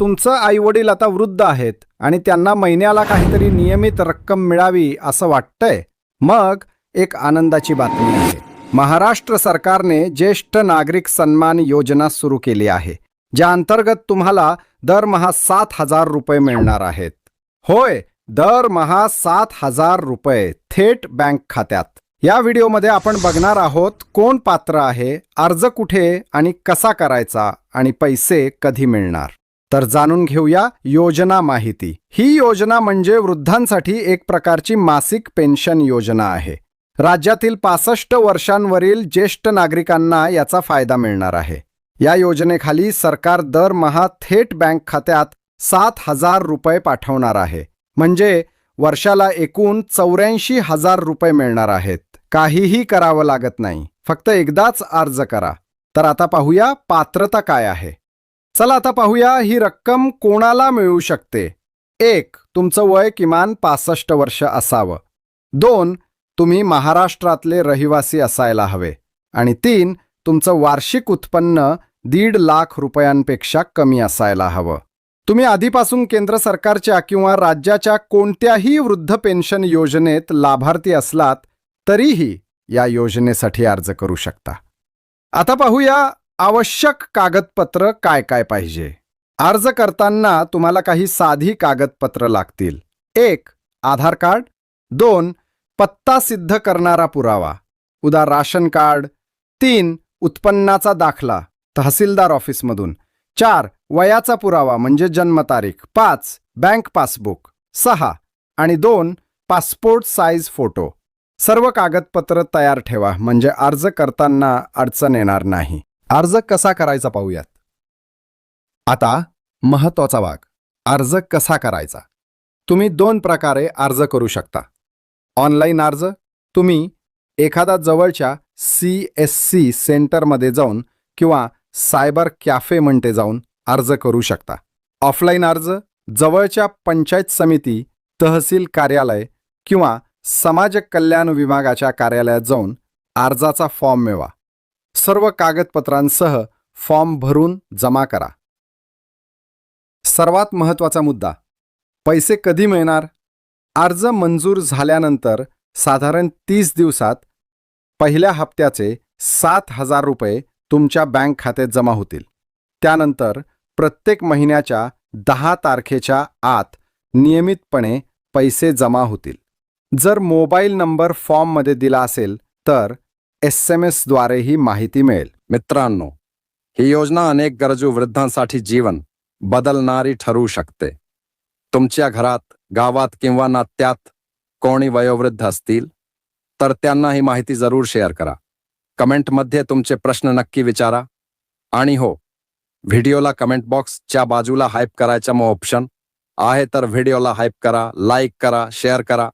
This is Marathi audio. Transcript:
तुमचं आई वडील आता वृद्ध आहेत आणि त्यांना महिन्याला काहीतरी नियमित रक्कम मिळावी असं वाटतंय. मग एक आनंदाची बातमी आहे. महाराष्ट्र सरकारने ज्येष्ठ नागरिक सन्मान योजना सुरू केली आहे ज्या अंतर्गत तुम्हाला दरमहा सात हजार रुपये मिळणार आहेत. होय दरमहा सात हजार रुपये थेट बँक खात्यात. या व्हिडिओमध्ये आपण बघणार आहोत कोण पात्र आहे अर्ज कुठे आणि कसा करायचा आणि पैसे कधी मिळणार. तर जाणून घेऊया योजना माहिती. ही योजना म्हणजे वृद्धांसाठी एक प्रकारची मासिक पेन्शन योजना आहे. राज्यातील पासष्ट वर्षांवरील ज्येष्ठ नागरिकांना याचा फायदा मिळणार आहे. या योजनेखाली सरकार दरमहा थेट बँक खात्यात सात हजार रुपये पाठवणार आहे. म्हणजे वर्षाला एकूण चौऱ्याऐंशी हजार रुपये मिळणार आहेत. काहीही करावं लागत नाही. फक्त एकदाच अर्ज करा. तर आता पाहूया पात्रता काय आहे. चला आता पाहूया ही रक्कम कोणाला मिळू शकते? एक तुमचं वय किमान पासष्ट वर्ष असावं. दोन तुम्ही महाराष्ट्रातले रहिवासी असायला हवे. आणि तीन तुमचं वार्षिक उत्पन्न दीड लाख रुपयांपेक्षा कमी असायला हवं. तुम्ही आधीपासून केंद्र सरकारच्या किंवा राज्याच्या कोणत्याही वृद्ध पेन्शन योजनेत लाभार्थी असलात तरीही या योजनेसाठी अर्ज करू शकता. आता पाहूया आवश्यक कागदपत्र काय काय पाहिजे? अर्ज करताना तुम्हाला काही साधी कागदपत्र लागतील. एक आधार कार्ड. दोन पत्ता सिद्ध करणारा पुरावा. उदा राशन कार्ड. तीन उत्पन्नाचा दाखला तहसीलदार ऑफिसमधून. चार वयाचा पुरावा म्हणजे जन्मतारीख. पाच बँक पासबुक. सहा आणि दोन पासपोर्ट साईज फोटो. सर्व कागदपत्र तयार ठेवा म्हणजे अर्ज करताना अडचण येणार नाही. अर्ज कसा करायचा पाहूयात. आता महत्त्वाचा भाग अर्ज कसा करायचा. तुम्ही दोन प्रकारे अर्ज करू शकता. ऑनलाईन अर्ज तुम्ही एखादा जवळच्या सी एस सी सेंटरमध्ये जाऊन किंवा सायबर कॅफे म्हणते जाऊन अर्ज करू शकता. ऑफलाईन अर्ज जवळच्या पंचायत समिती तहसील कार्यालय किंवा समाज कल्याण विभागाच्या कार्यालयात जाऊन अर्जाचा फॉर्म मिळवा. सर्व कागदपत्रांसह फॉर्म भरून जमा करा. सर्वात महत्त्वाचा मुद्दा पैसे कधी मिळणार? अर्ज मंजूर झाल्यानंतर साधारण तीस दिवसात पहिल्या हप्त्याचे सात हजार रुपये तुमच्या बँक खात्यात जमा होतील. त्यानंतर प्रत्येक महिन्याच्या दहा तारखेच्या आत नियमितपणे पैसे जमा होतील. जर मोबाईल नंबर फॉर्ममध्ये दिला असेल तर एस एम एसद्वारे ही माहिती मिळेल. मित्रांनो ही योजना अनेक गरजू वृद्धांसाठी जीवन बदलणारी ठरू शकते. तुमच्या घरात गावात किंवा नात्यात कोणी वयोवृद्ध असतील तर त्यांना ही माहिती जरूर शेअर करा. कमेंटमध्ये तुमचे प्रश्न नक्की विचारा. आणि हो व्हिडिओला कमेंट बॉक्सच्या बाजूला हाईप करायचा मग ऑप्शन आहे तर व्हिडिओला हाईप करा लाईक करा शेअर करा.